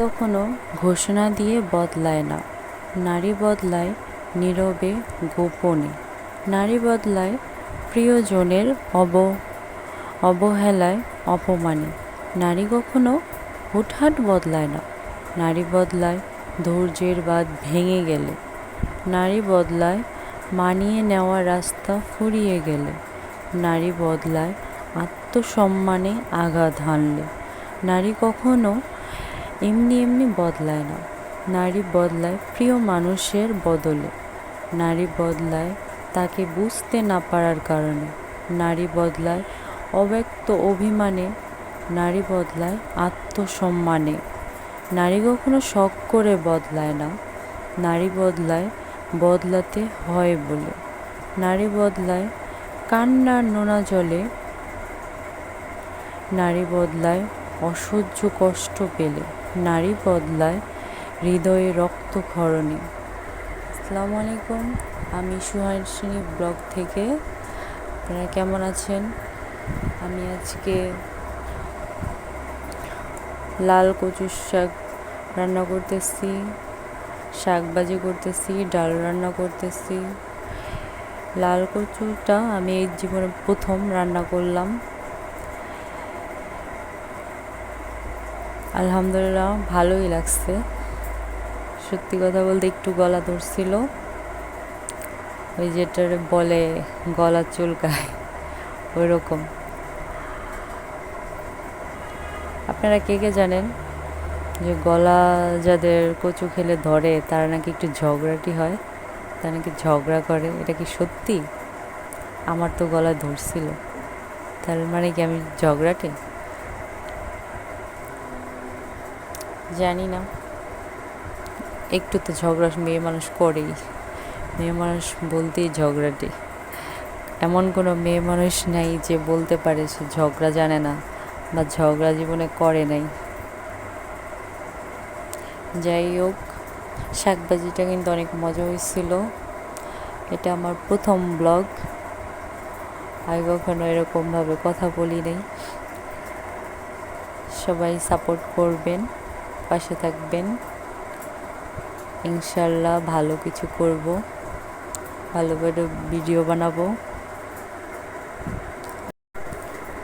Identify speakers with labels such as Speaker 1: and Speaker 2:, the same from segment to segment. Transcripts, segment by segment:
Speaker 1: কখনো ঘোষণা দিয়ে বদলায় না। নারী বদলায় নীরবে, গোপনে। নারী বদলায় প্রিয়জনের অব, অবহেলায় অপমানে। নারী কখনো হুটহাট বদলায় না। নারী বদলায় ধৈর্যের বাদ ভেঙে গেলে। নারী বদলায় মানিয়ে নেওয়া রাস্তা ফুরিয়ে গেলে। নারী বদলায় আত্মসম্মানে আঘাত হানলে। নারী কখনো এমনি এমনি বদলায় না। নারী বদলায় প্রিয় মানুষের বদলে। নারী বদলায় তাকে বুঝতে না পারার কারণে। নারী বদলায় অব্যক্ত অভিমানে। নারী বদলায় আত্মসম্মানে। নারী কখনো শখ করে বদলায় না। নারী বদলায় বদলাতে হয় বলে। নারী বদলায় কান্নার নোনা জলে। নারী বদলায় অসহ্য কষ্ট পেলে। নারী বদলায় হৃদয়ে রক্তক্ষরণে। আসসালামু আলাইকুম, আমি সুহাসিনী ব্লগ থেকে। আপনারা কেমন আছেন? আমি আজকে লাল কচুর শাক রান্না করতেছি, শাক ভাজি করতেছি, ডাল রান্না করতেছি। লাল কচুটা আমি এই জীবনে প্রথম রান্না করলাম। আলহামদুলিল্লাহ, ভালোই লাগছে। সত্যি কথা বলতে একটু গলা ধরছিল। ওই যেটার বলে গলা চুলকায় ওই রকম আপনারা কে কে জানেন যে গলা যাদের কচু খেলে ধরে, তারা নাকি একটু ঝগড়াটি হয়? তারা নাকি ঝগড়া করে? এটা কি সত্যি? আমার তো গলা ধরছিল। তার মানে কি আমি ঝগড়াটে? জানি না। একটু তো ঝগড়া মেয়ে মানুষ করেই। মেয়ে মানুষ বলতেই ঝগড়াটি এমন কোনো মেয়ে মানুষ নাই যে বলতে পারে সে ঝগড়া জানে না বা ঝগড়া জীবনে করে নাই। যাই হোক, শাকবাজিটা কিন্তু অনেক মজা হয়েছিল। এটা আমার প্রথম ব্লগ। আগে কখনো এরকমভাবে কথা বলি নাই। সবাই সাপোর্ট করবেন। পাশে থাকবেন। ইনশাল্লাহ ভালো কিছু করব। ভালো করে ভিডিও বানাবো।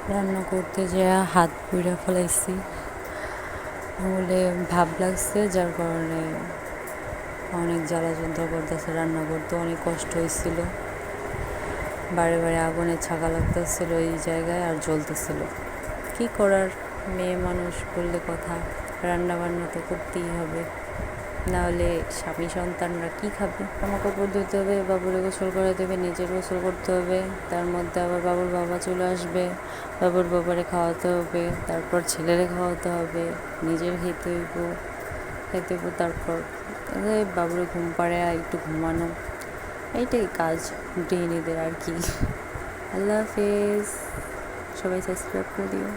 Speaker 1: রান্না করতে যে হাত পুড়ে ফেলাইছি। বলে ভাব লাগছে, যার কারণে অনেক জ্বালা যন্ত্র করতেছে, রান্না করতে অনেক কষ্ট হয়েছিল বারে বারে আগুনে ছাকা লাগতেছিল এই জায়গায় আর জ্বলতেছিল। কি করার? মেয়ে মানুষ বললে কথা। রান্না বান্না তো করতেই হবে। নাহলে স্বামী সন্তানরা কি খাবে? জামা কাপড় ধুতে হবে, বাবুরে গোসল করে দেবে নিজের গোসল করতে হবে, তার মধ্যে আবার বাবুর বাবা চলে আসবে, বাবুর বাবারে খাওয়াতে হবে, তারপর ছেলেরে খাওয়াতে হবে, নিজের খেতে হইব খেতে হইব, তারপর বাবুরে ঘুম পাড়ে একটু ঘুমানো। এইটাই কাজ গৃহিণীদের আর কি। আল্লাহ হাফেজ। সবাই সাবস্ক্রাইব করে দিও।